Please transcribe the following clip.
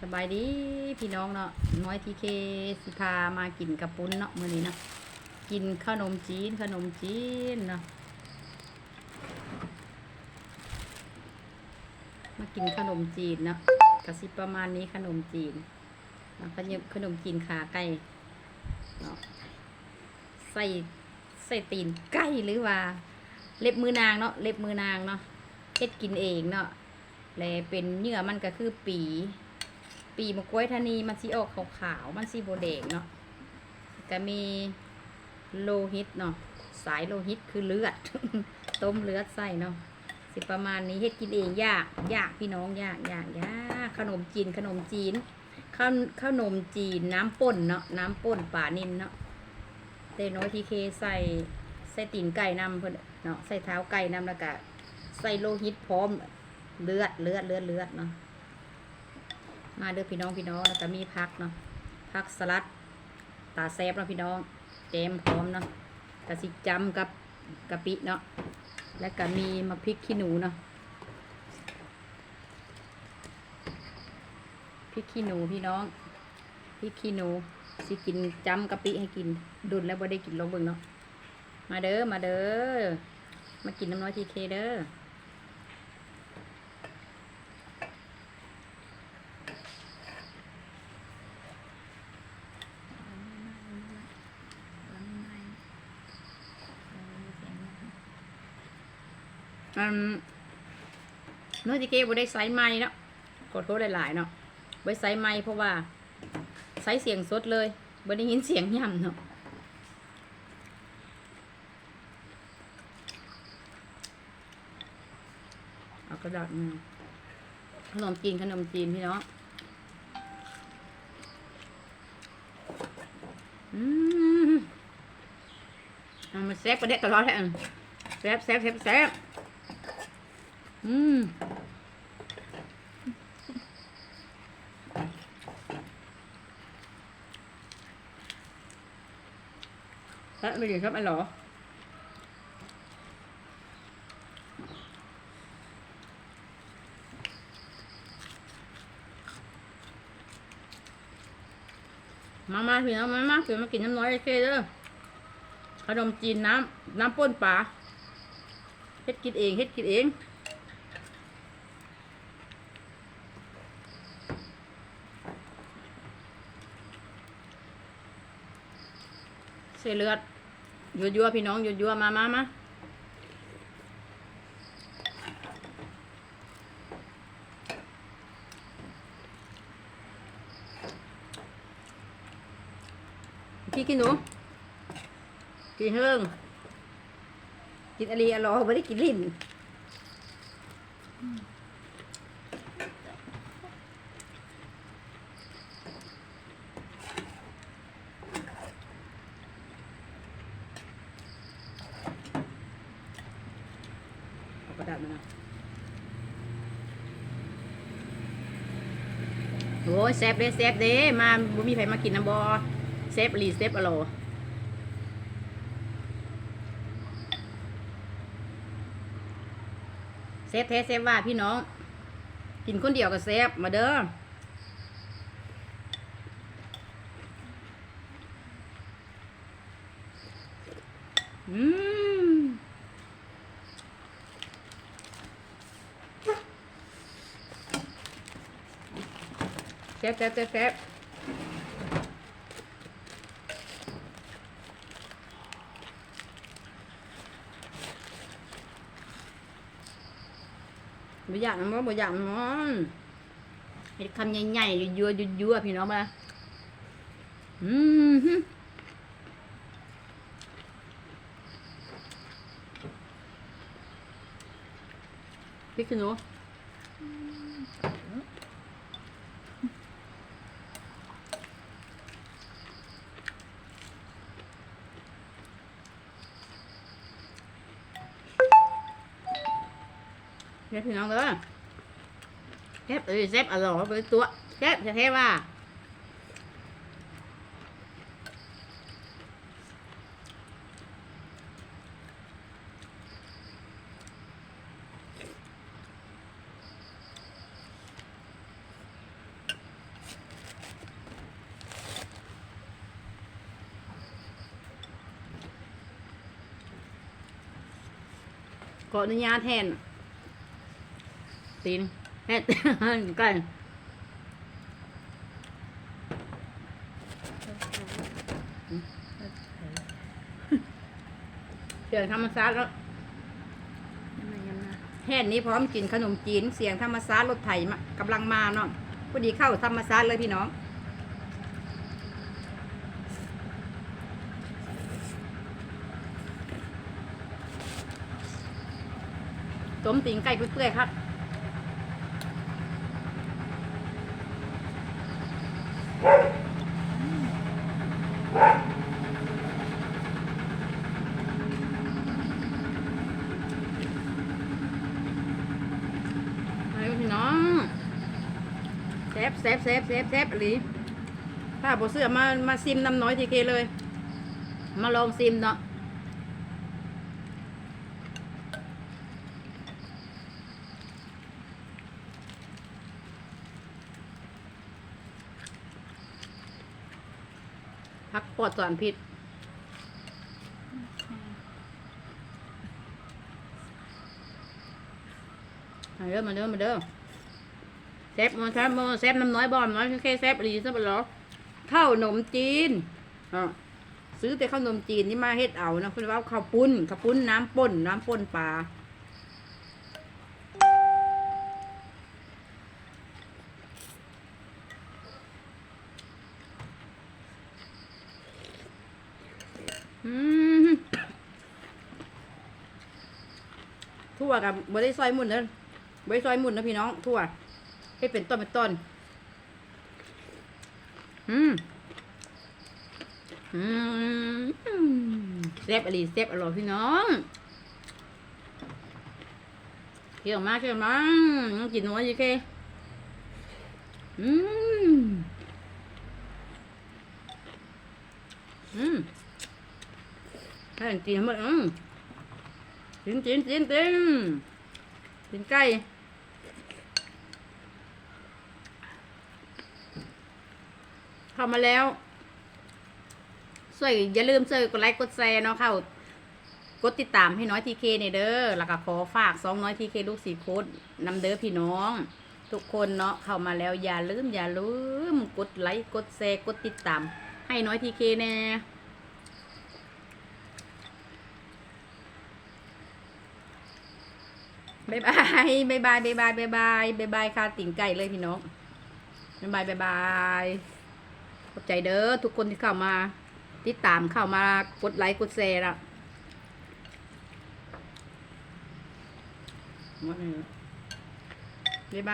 สบายดีพี่น้องเนาะน้อยทีเคสิพามากินกระปุ้นเนาะมื้อนี้เนาะกินขนมจีนขนมจีนเนาะมากินขนมจีนเนาะกะสิประมาณนี้ขนมจีนเนาขนมขนมจีนขาไก่เนาะใส่ใส่ตีนไก่หรือว่า เล็บมือนางเนาะเล็บมือนางเนาะเฮ็ดกินเองเนาะและเป็นเนื้อมันก็คือปี ปีมะกล้วยทานีมันสีออกขาวๆมันสีโบแดงเนาะก็มีโลหิตเนาะสายโลหิตคือเลือด ต้มเลือดใส่เนาะสิประมาณนี้เฮ็ดกินเองยากยากพี่น้องยากยากยากขนมจีนขนมจีนข้าวขนมจีนน้ำป่นเนาะน้ำป่นป่านินเนาะเตน้อยทีเคใส่ใส่ตีนไก่นำเพิ่นเนาะใส่เท้าไก่นำแล้วก็ใส่โลหิตพร้อมเลือดเลือดเลือดเลือดเนาะ มาเด้อพี่น้องพี่น้องแล้วก็มีพักเนาะพักสลัดตาแซบเนาะพี่น้องแจมพร้อมเนาะกะสิจำกับกะปิเนาะแล้วก็มีมะพริกขี้หนูเนาะพริกขี้หนูพี่น้องพริกขี้หนูสิกินจำกะปิให้กินดุนแล้วบ่ได้กินลงเบิ่งเนาะมาเด้อมาเด้อมากินน้ำน้อยทีเคเด้อ อืมเนื้อจีเกบ่ได้ไซส์ไม้เนาะขอโทษหลายๆเนาะไว้ไซส์ไม้เพราะว่าไซส์เสียงสดเลยบ่ได้ยินเสียงย่ำเนาะเอากระดาษมาขนมจีนขนมจีนพี่น้องอืมเอามาแซ่บประเด็ดตลอดเลยแซ่บแซ่บแซ่บแซ่บ อืมแล้วไม่ดีครับไอ้หรอมามาพี่น้องมามาพี่มากินน้ำน้อยไอ้เฟ่เด้อขนมจีนน้ำน้ำป่นปลาเฮ็ดกินเองเฮ็ดกินเอง เสเลือดยัวยัวๆพี่น้องยัวยัวๆมามามาพี่กินหนูกินเฮิงกินอะไรอร่อยไม่ได้กินลิ้นเอาก ระดาษมาน่อยโอ้ยแซบเด้แซบเด้มาบ่มีใครมากินน้ำบอแซบอีแซบอร่อยเซฟแท้เซฟว่าพี่น้อง กินคนเดียวกับเซฟมาเด้ออืมเซฟเซฟเซฟเซฟบ่อยากมั้งบ่อยากมั้งเห็ดคำใหญ่ๆยั่วๆยั่วๆพี่น้องมาอืมพริกขี้หนู เด็ดพี่น้องเด้อแซ่บเอ้ยแซ่บอร่อยเป็ตัวแซ่บจะเท้ว่าขออนุญาตแทน ตีนแทนกล้เสียงธรรมศาสตร์แล้วแห่นนี้พร้อมกินขนมจีน เสียงธรรมศาสตร์รถไถมากำลังมาเนาะพอดีเข้าธรรมศาสตร์เลยพี่น้องต้มติงไก่เปื่อยๆครับ ไปพี่น้อง เซฟเซฟเซฟเซฟเซฟอะไรถ้าบเสื้อมามาซิมน้ำน้อยทีเคเลย มาลองซิมเนาะพักปลอดสารพิษมาเด้อมาเด้อมาเด้อ เซฟมาแซฟมาเซฟน้ำน้อยบอมน้อยแค่เซฟอะไรซะบ่หรอข้าวหนมจีนอะซื้อแต่ข้าวหนมจีนนี่มาเฮ็ดเอานะคุณว่าข้าวปุ้นข้าวปุ้นน้ำป่นน้ำป่นปลาอืมทั่วกับบได้ซอยมุนเด้อใบซอยมุนนะพี่น้องทั่ว ให้เป็นต้นเป็นต้น อืมอืมแซ่บอรีแซ่บอร่อยพี่น้องเกี่ยวมากเกี่ยวมากกินน้อยยี่เคอืมอืมให้กินหมดอืมกินกินกินกินกินไก่ เข้ามาแล้วช่วยอย่าลืมช่วยกดไลค์กดแชร์เนาะเข้ากดติดตามให้น้อยทีเคเนี่ยเด้อแล้วก็ขอฝากสองน้อยทีเคลูกสีโคตรนำเด้อพี่น้อง ทุกคนเนาะเข้ามาแล้วอย่าลืมอย่าลืมกดไลค์กดแชร์กดติดตาม ให้น้อยทีเคแน่บายบายบายบายบายบายบายบายบายบายค่ะติ่งไก่เลยพี่น้องบายบายบายบาย ขอบใจเด้อทุกคนที่เข้ามา ติดตามเข้ามากดไลค์กดแชร์ละหมดเลยบ๊ายบาย